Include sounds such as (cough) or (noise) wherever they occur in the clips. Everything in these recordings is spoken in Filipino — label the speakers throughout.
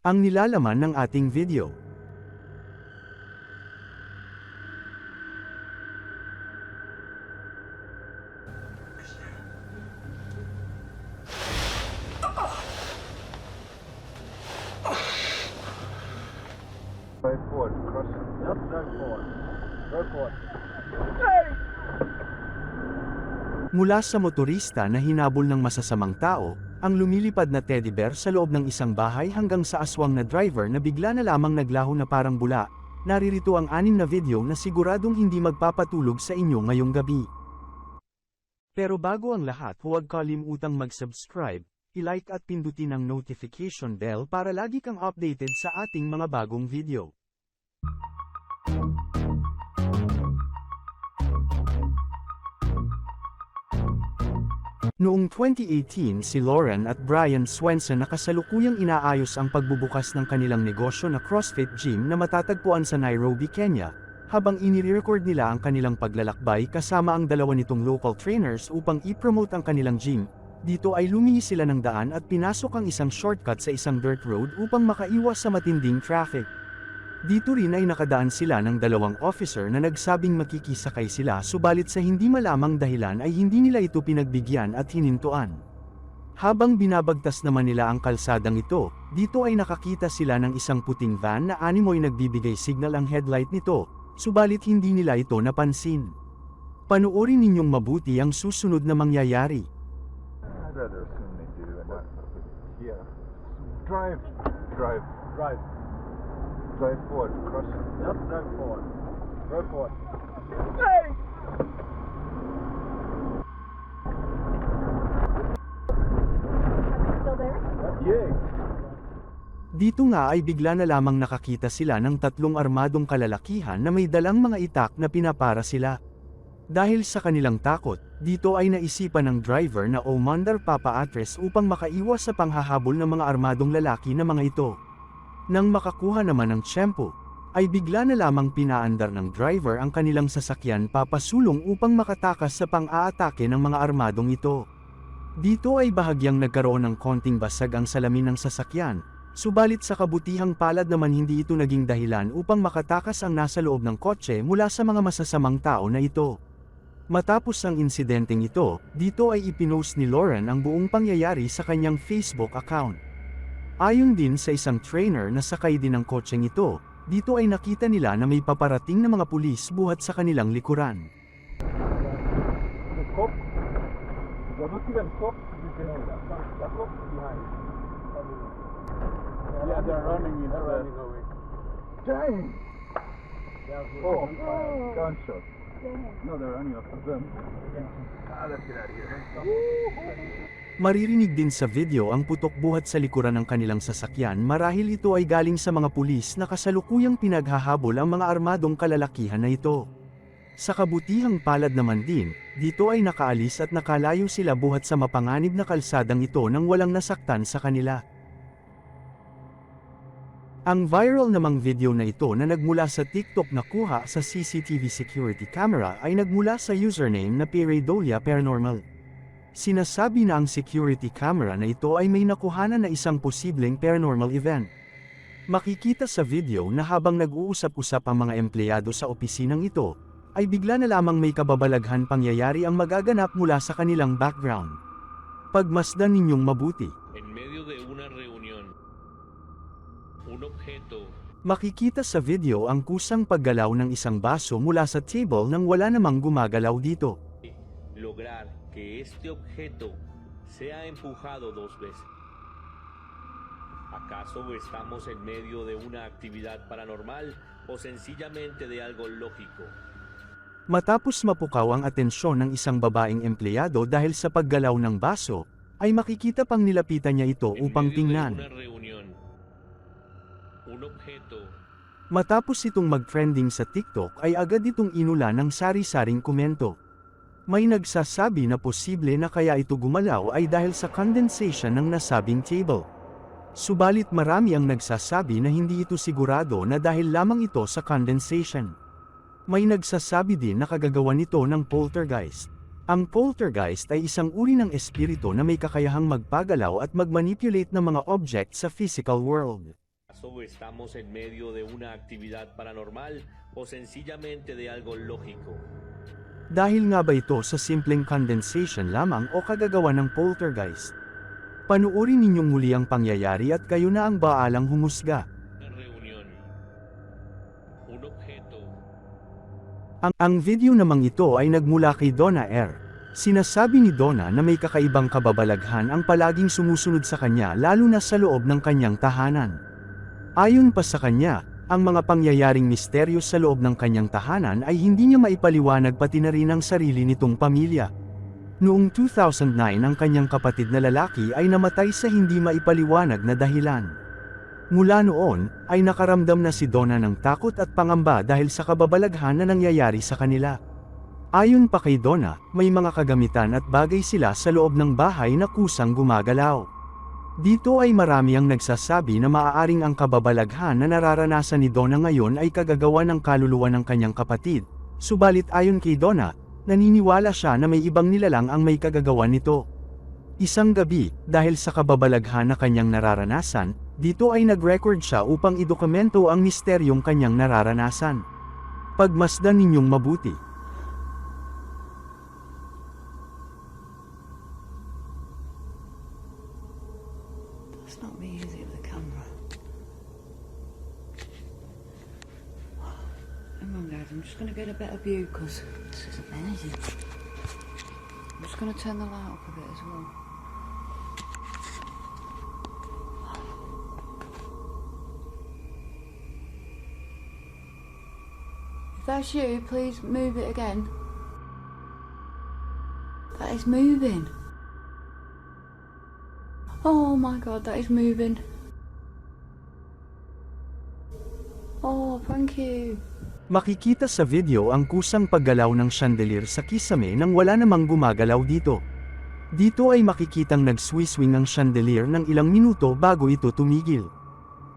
Speaker 1: Ang nilalaman ng ating video.
Speaker 2: Forward, cross. Yep, forward. Drive forward.
Speaker 1: Mula sa motorista na hinabol ng masasamang tao, ang lumilipad na teddy bear sa loob ng isang bahay hanggang sa aswang na driver na bigla na lamang naglaho na parang bula, naririto ang anim na video na siguradong hindi magpapatulog sa inyo ngayong gabi. Pero bago ang lahat huwag kalimutang mag-subscribe, i-like at pindutin ang notification bell para lagi kang updated sa ating mga bagong video. Noong 2018 si Lauren at Brian Swenson na kasalukuyang inaayos ang pagbubukas ng kanilang negosyo na CrossFit Gym na matatagpuan sa Nairobi, Kenya, habang inire-record nila ang kanilang paglalakbay kasama ang dalawa nitong local trainers upang i-promote ang kanilang gym. Dito ay lumingi sila ng daan at pinasok ang isang shortcut sa isang dirt road upang makaiwas sa matinding traffic. Dito rin ay nakadaan sila ng dalawang officer na nagsabing makikisakay sila subalit sa hindi malamang dahilan ay hindi nila ito pinagbigyan at hinintuan. Habang binabagtas naman nila ang kalsadang ito, dito ay nakakita sila ng isang puting van na animoy nagbibigay signal ang headlight nito, subalit hindi nila ito napansin. Panoorin ninyong mabuti ang susunod na mangyayari.
Speaker 2: Yeah. Drive. Drive. Drive. Drive forward, cross. Yep, drive forward. Drive forward. Hey! Yeah.
Speaker 1: Dito nga ay bigla na lamang nakakita sila ng tatlong armadong kalalakihan na may dalang mga itak na pinapara sila. Dahil sa kanilang takot, dito ay naisipan ng driver na umandar papa-atres upang makaiwas sa panghahabol ng mga armadong lalaki na mga ito. Nang makakuha naman ng tiyempo, ay bigla na lamang pinaandar ng driver ang kanilang sasakyan papasulong upang makatakas sa pang-aatake ng mga armadong ito. Dito ay bahagyang nagkaroon ng konting basag ang salamin ng sasakyan, subalit sa kabutihang palad naman hindi ito naging dahilan upang makatakas ang nasa loob ng kotse mula sa mga masasamang tao na ito. Matapos ang insidenteng ito, dito ay ipinost ni Lauren ang buong pangyayari sa kanyang Facebook account. Ayon din sa isang trainer na sakay din ng kotseng ito, dito ay nakita nila na may paparating na mga pulis buhat sa kanilang likuran.
Speaker 2: The cop. Not even cop. You. The cop behind. Yeah, they're running in the running away. Dang! Oh, gunshot. No, they're running after them. Ah, let's get out of here.
Speaker 1: Maririnig din sa video ang putok buhat sa likuran ng kanilang sasakyan marahil ito ay galing sa mga pulis na kasalukuyang pinaghahabol ang mga armadong kalalakihan na ito. Sa kabutihang palad naman din, dito ay nakaalis at nakalayo sila buhat sa mapanganib na kalsadang ito nang walang nasaktan sa kanila. Ang viral namang video na ito na nagmula sa TikTok na kuha sa CCTV security camera ay nagmula sa username na Peredolia Paranormal. Sinasabi na ang security camera na ito ay may nakuhanan na isang posibleng paranormal event. Makikita sa video na habang nag-uusap-usap ang mga empleyado sa opisinang ito, ay bigla na lamang may kababalaghan pangyayari ang magaganap mula sa kanilang background. Pagmasdan ninyong mabuti.
Speaker 3: en medio de una reunión, un objeto
Speaker 1: Makikita sa video ang kusang paggalaw ng isang baso mula sa table nang wala namang gumagalaw dito.
Speaker 3: lograr que este objeto sea empujado dos veces. ¿Acaso estamos en medio de una actividad paranormal o sencillamente de algo lógico?
Speaker 1: Matapos mapukaw ang atensyon ng isang babaeng empleyado dahil sa paggalaw ng baso, ay makikita pang nilapitan niya ito upang tingnan. Matapos itong mag-trending sa TikTok ay agad itong inula ng sari-saring komento. May nagsasabi na posible na kaya ito gumalaw ay dahil sa condensation ng nasabing table. Subalit marami ang nagsasabi na hindi ito sigurado na dahil lamang ito sa condensation. May nagsasabi din na kagagawa nito ng poltergeist. Ang poltergeist ay isang uri ng espiritu na may kakayahang magpagalaw at magmanipulate ng mga object sa physical world.
Speaker 3: acaso estamos en medio de una actividad paranormal o sencillamente de algo lógico?
Speaker 1: Dahil nga ba ito sa simpleng condensation lamang o kagagawa ng poltergeist? Panuorin ninyong muli ang pangyayari at kayo na ang baalang humusga. Ang, ang video namang ito ay nagmula kay Donna R. Sinasabi ni Donna na may kakaibang kababalaghan ang palaging sumusunod sa kanya lalo na sa loob ng kanyang tahanan. Ayon pa sa kanya, ang mga pangyayaring misteryo sa loob ng kanyang tahanan ay hindi niya maipaliwanag pati na rin ang sarili nitong pamilya. Noong 2009 ang kanyang kapatid na lalaki ay namatay sa hindi maipaliwanag na dahilan. Mula noon, ay nakaramdam na si Donna ng takot at pangamba dahil sa kababalaghan na nangyayari sa kanila. Ayon pa kay Donna, may mga kagamitan at bagay sila sa loob ng bahay na kusang gumagalaw. Dito ay marami ang nagsasabi na maaaring ang kababalaghan na nararanasan ni Donna ngayon ay kagagawa ng kaluluwa ng kanyang kapatid. Subalit ayon kay Donna, naniniwala siya na may ibang nilalang ang may kagagawan nito. Isang gabi, dahil sa kababalaghan na kanyang nararanasan, dito ay nag-record siya upang idokumento ang misteryong kanyang nararanasan. Pagmasdan ninyong mabuti.
Speaker 4: A better view because this is amazing. I'm just going to turn the light up a bit as well. If that's you, please move it again. That is moving. Oh my god, that is moving. Oh, thank you.
Speaker 1: Makikita sa video ang kusang paggalaw ng chandelier sa kisame nang wala namang gumagalaw dito. Dito ay makikitang nagswiswing ang chandelier ng ilang minuto bago ito tumigil.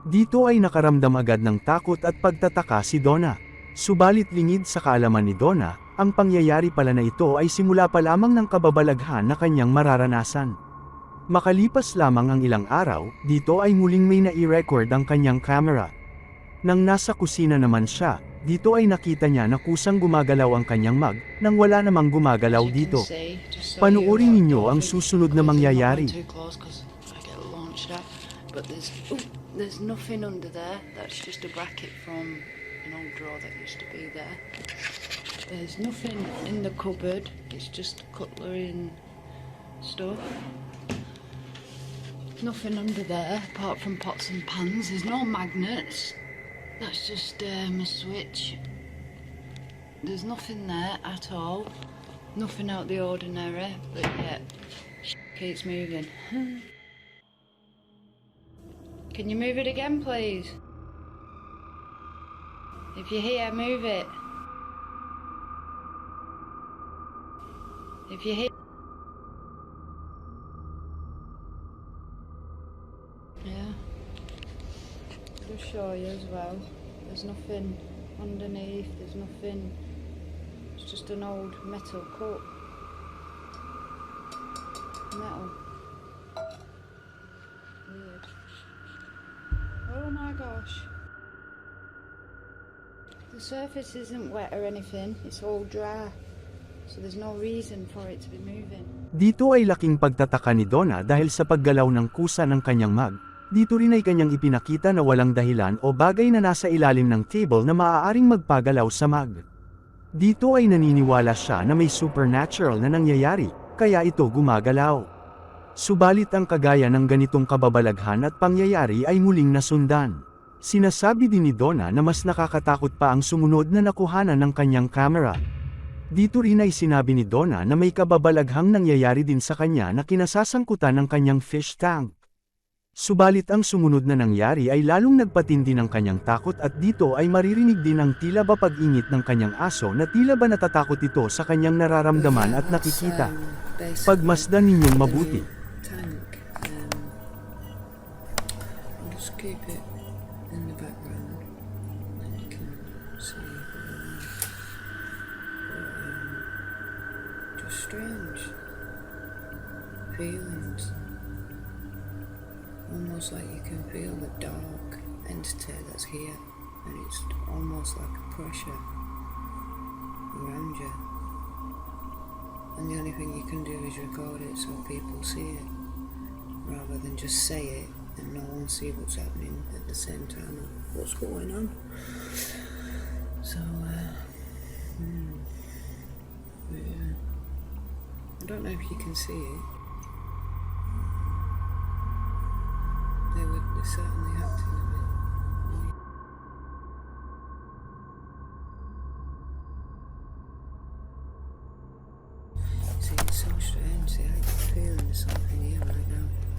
Speaker 1: Dito ay nakaramdam agad ng takot at pagtataka si Donna. Subalit lingid sa kaalaman ni Donna, ang pangyayari pala na ito ay simula pa lamang ng kababalaghan na kanyang mararanasan. Makalipas lamang ang ilang araw, dito ay muling may nai-record ang kanyang camera. Nang nasa kusina naman siya, dito ay nakita niya na kusang gumagalaw ang kanyang mag, nang wala namang gumagalaw dito. Panuorin ninyo ang susunod na mangyayari.
Speaker 4: But there's, ooh, there's nothing under there. That's just a bracket from an old drawer that used to be there. There's nothing in the cupboard. It's just cutlery and stuff. Nothing under there apart from pots and pans. There's no magnets. That's just um, a switch. There's nothing there at all. Nothing out the ordinary, but yet keeps moving. (laughs) Can you move it again, please? If you're here, move it. If you're here. Show you as well. There's nothing underneath, there's nothing. It's just an old metal cup. Metal. Weird. Oh my gosh. The surface isn't wet or anything, it's all dry. So there's no reason for it to be moving.
Speaker 1: Dito ay laking pagtataka ni Donna dahil sa paggalaw ng kusa ng kanyang mag. Dito rin ay kanyang ipinakita na walang dahilan o bagay na nasa ilalim ng table na maaaring magpagalaw sa mag. Dito ay naniniwala siya na may supernatural na nangyayari, kaya ito gumagalaw. Subalit ang kagaya ng ganitong kababalaghan at pangyayari ay muling nasundan. Sinasabi din ni Donna na mas nakakatakot pa ang sumunod na nakuhanan ng kanyang camera. Dito rin ay sinabi ni Donna na may kababalaghang nangyayari din sa kanya na kinasasangkutan ng kanyang fish tank. Subalit ang sumunod na nangyari ay lalong nagpatindi ng kanyang takot at dito ay maririnig din ang tila ba pag-ingit ng kanyang aso na tila ba natatakot ito sa kanyang nararamdaman at nakikita. Pagmasdan ninyong mabuti.
Speaker 4: Um, strange feelings. Almost like you can feel the dark
Speaker 5: entity that's here, and it's almost like a pressure around you. And the only thing you can do is record it so people see it, rather than just say it and no one see what's happening at the same time of what's going on. So, uh, hmm, yeah. I don't know if you can see it. See, I can feel there's something here right now.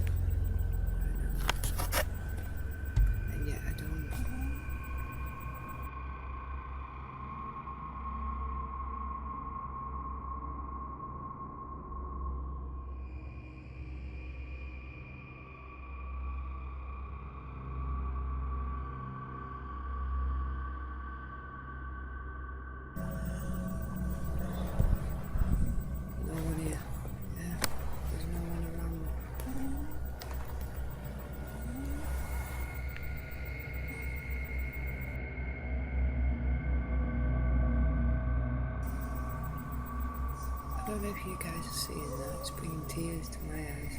Speaker 5: Know if you guys are seeing that. It's bringing tears to my eyes.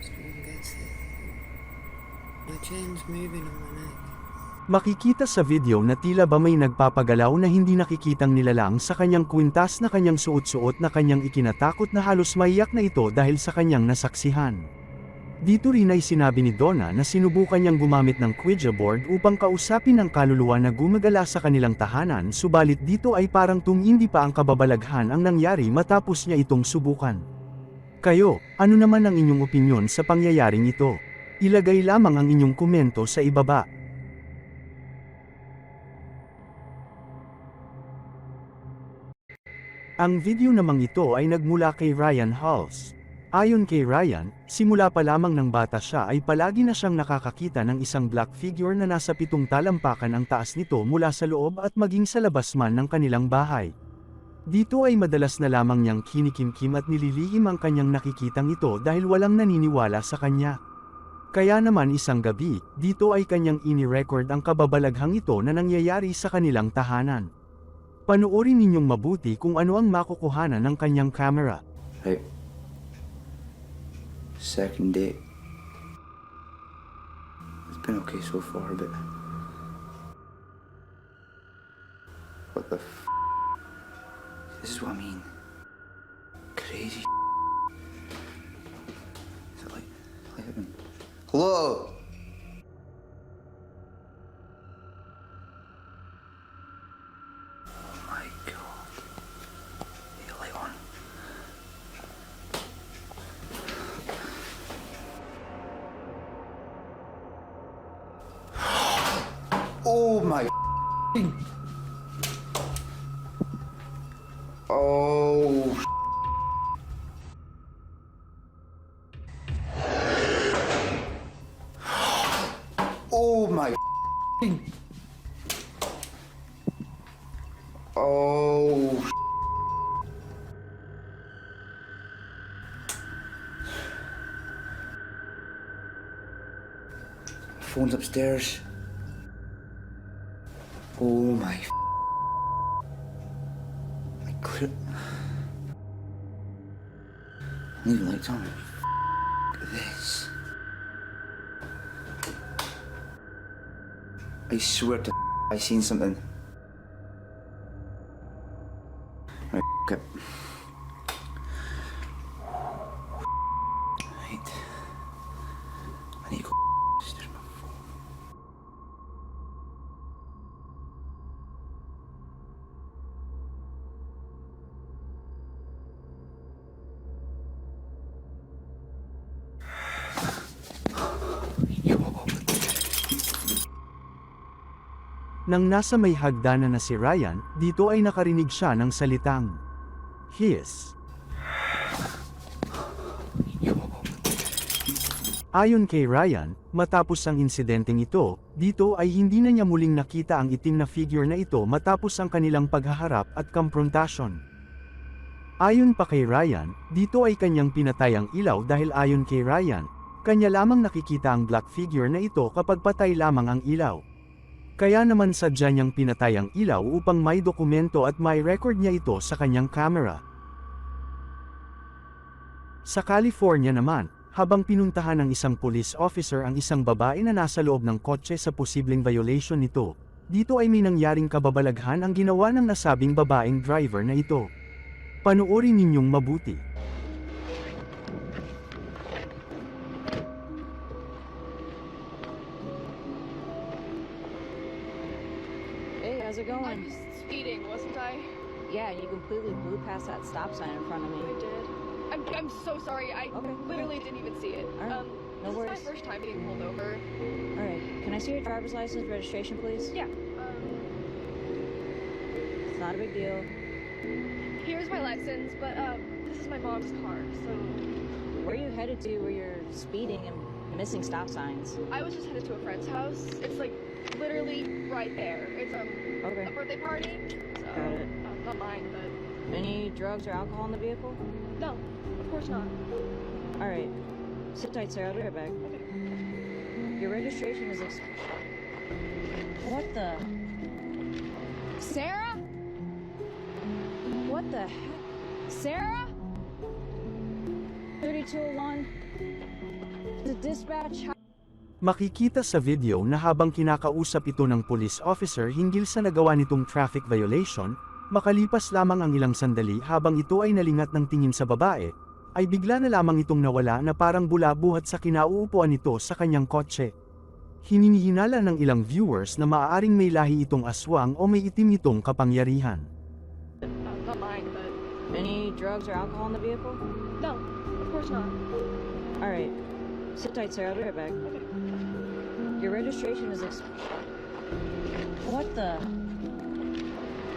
Speaker 5: So no one gets it. My chain's moving on my neck.
Speaker 1: Makikita sa video na tila ba may nagpapagalaw na hindi nakikitang nilalang sa kanyang kwintas na kanyang suot-suot na kanyang ikinatakot na halos maiyak na ito dahil sa kanyang nasaksihan. Dito rin ay sinabi ni Donna na sinubukan niyang gumamit ng Ouija board upang kausapin ang kaluluwa na gumagala sa kanilang tahanan subalit dito ay parang tumindi pa ang kababalaghan ang nangyari matapos niya itong subukan. Kayo, ano naman ang inyong opinyon sa pangyayaring ito? Ilagay lamang ang inyong komento sa ibaba. Ang video namang ito ay nagmula kay Ryan Halls. Ayon kay Ryan, simula pa lamang ng bata siya ay palagi na siyang nakakakita ng isang black figure na nasa pitong talampakan ang taas nito mula sa loob at maging sa labas man ng kanilang bahay. Dito ay madalas na lamang niyang kinikimkim at nililihim ang kanyang nakikitang ito dahil walang naniniwala sa kanya. Kaya naman isang gabi, dito ay kanyang ini-record ang kababalaghang ito na nangyayari sa kanilang tahanan. Panoorin ninyong mabuti kung ano ang makukuhanan ng kanyang camera.
Speaker 6: Right. Second date. It's been okay so far, but. What the f? This is what I mean. Crazy. Is it like. like? Hello? Oh my god. Need a light on. Oh my f***ing- Oh Oh my Oh Phone's upstairs. Oh my. I clear. Leave lights on. F- this. I swear to I seen something. Right, okay.
Speaker 1: Nang nasa may hagdanan na si Ryan, dito ay nakarinig siya ng salitang His. Ayon kay Ryan, matapos ang insidenteng ito, dito ay hindi na niya muling nakita ang itim na figure na ito matapos ang kanilang paghaharap at komprontasyon. Ayon pa kay Ryan, dito ay kanyang pinatay ang ilaw dahil ayon kay Ryan, Kanya lamang nakikita ang black figure na ito kapag patay lamang ang ilaw. Kaya naman sadya niyang pinatay ang ilaw upang may dokumento at may record niya ito sa kanyang camera. Sa California naman, habang pinuntahan ng isang police officer ang isang babae na nasa loob ng kotse sa posibleng violation nito, dito ay may nangyaring kababalaghan ang ginawa ng nasabing babaeng driver na ito. Panoorin ninyong mabuti.
Speaker 7: How's it going?
Speaker 8: I was speeding, wasn't I?
Speaker 7: Yeah, you completely blew past that stop sign in front of me.
Speaker 8: I did. I'm, I'm so sorry. I
Speaker 7: Okay.
Speaker 8: literally didn't even see it. Um,
Speaker 7: no
Speaker 8: this
Speaker 7: worries.
Speaker 8: is my first time being pulled over.
Speaker 7: Alright, can I see your driver's license registration, please?
Speaker 8: Yeah. Um,
Speaker 7: It's not a big deal.
Speaker 8: here's my license, but um, this is my mom's car, so
Speaker 7: Where are you headed to where you're speeding and missing stop signs?
Speaker 8: I was just headed to a friend's house. It's like literally right there. It's um a birthday party, so
Speaker 7: Got it.
Speaker 8: um, not mine, but
Speaker 7: Any drugs or alcohol in the vehicle?
Speaker 8: no, of course not.
Speaker 7: Alright. Sit tight, sir. I'll be right back. Your registration is ex- What the? Sarah? What the heck? Sarah? 3201? The dispatch.
Speaker 1: Makikita sa video na habang kinakausap ito ng police officer hinggil sa nagawa nitong traffic violation, makalipas lamang ang ilang sandali habang ito ay nalingat ng tingin sa babae, ay bigla na lamang itong nawala na parang bulabuhat sa kinauupuan nito sa kanyang kotse. Hininihinala ng ilang viewers na maaaring may lahi itong aswang o may itim itong kapangyarihan.
Speaker 7: Any drugs or alcohol in the vehicle?
Speaker 8: no, of course not.
Speaker 7: Alright. Sit tight, sir. I'll be right back. Your registration is ex- What the?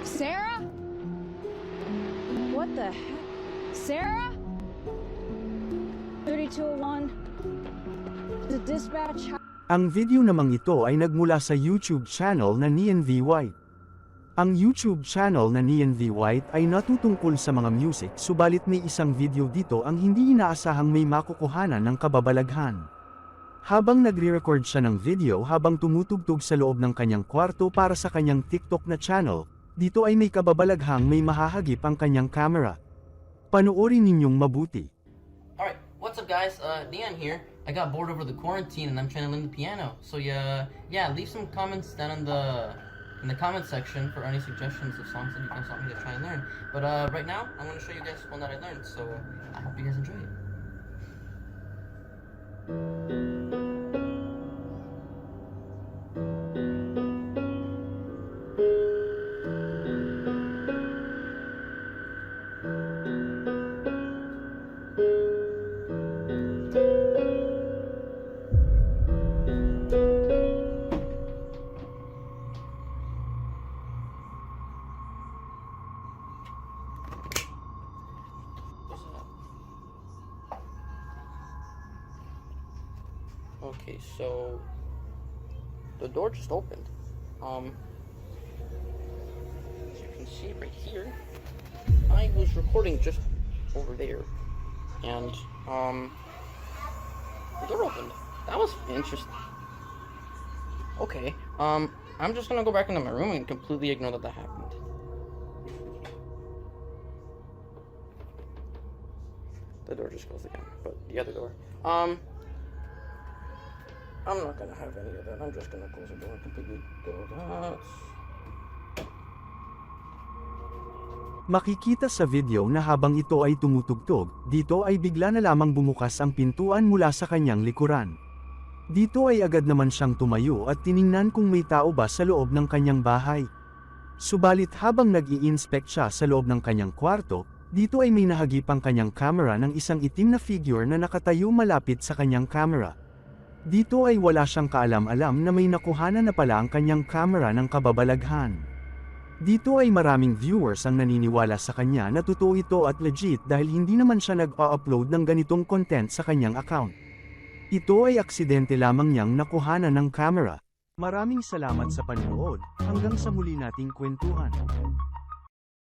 Speaker 7: Sarah? What the heck? Sarah? 3201? The dispatch.
Speaker 1: Ang video namang ito ay nagmula sa YouTube channel na Nian V. White. Ang YouTube channel na Nian V. White ay natutungkol sa mga music subalit may isang video dito ang hindi inaasahang may makukuhanan ng kababalaghan. Habang nagre-record siya ng video habang tumutugtog sa loob ng kanyang kwarto para sa kanyang TikTok na channel, dito ay may kababalaghang may mahahagip ang kanyang camera. Panoorin ninyong mabuti.
Speaker 9: Alright, what's up guys? Uh, Dion here. I got bored over the quarantine and I'm trying to learn the piano. So yeah, yeah, leave some comments down in the in the comment section for any suggestions of songs that you guys want me to try and learn. But uh, right now, I'm gonna show you guys one that I learned. So I hope you guys enjoy it. So the door just opened. Um, as you can see right here, I was recording just over there, and um, the door opened. That was interesting. Okay, um, I'm just gonna go back into my room and completely ignore that that happened. The door just closed again, but the other door. Um, I'm not gonna have any of that. I'm just gonna close the door and completely go that.
Speaker 1: Makikita sa video na habang ito ay tumutugtog, dito ay bigla na lamang bumukas ang pintuan mula sa kanyang likuran. Dito ay agad naman siyang tumayo at tiningnan kung may tao ba sa loob ng kanyang bahay. Subalit habang nag-i-inspect siya sa loob ng kanyang kwarto, dito ay may nahagip ang kanyang camera ng isang itim na figure na nakatayo malapit sa kanyang camera. Dito ay wala siyang kaalam-alam na may nakuhanan na pala ang kanyang camera ng kababalaghan. Dito ay maraming viewers ang naniniwala sa kanya na totoo ito at legit dahil hindi naman siya nag-upload ng ganitong content sa kanyang account. Ito ay aksidente lamang niyang nakuhanan ng camera. Maraming salamat sa panonood, hanggang sa muli nating kwentuhan.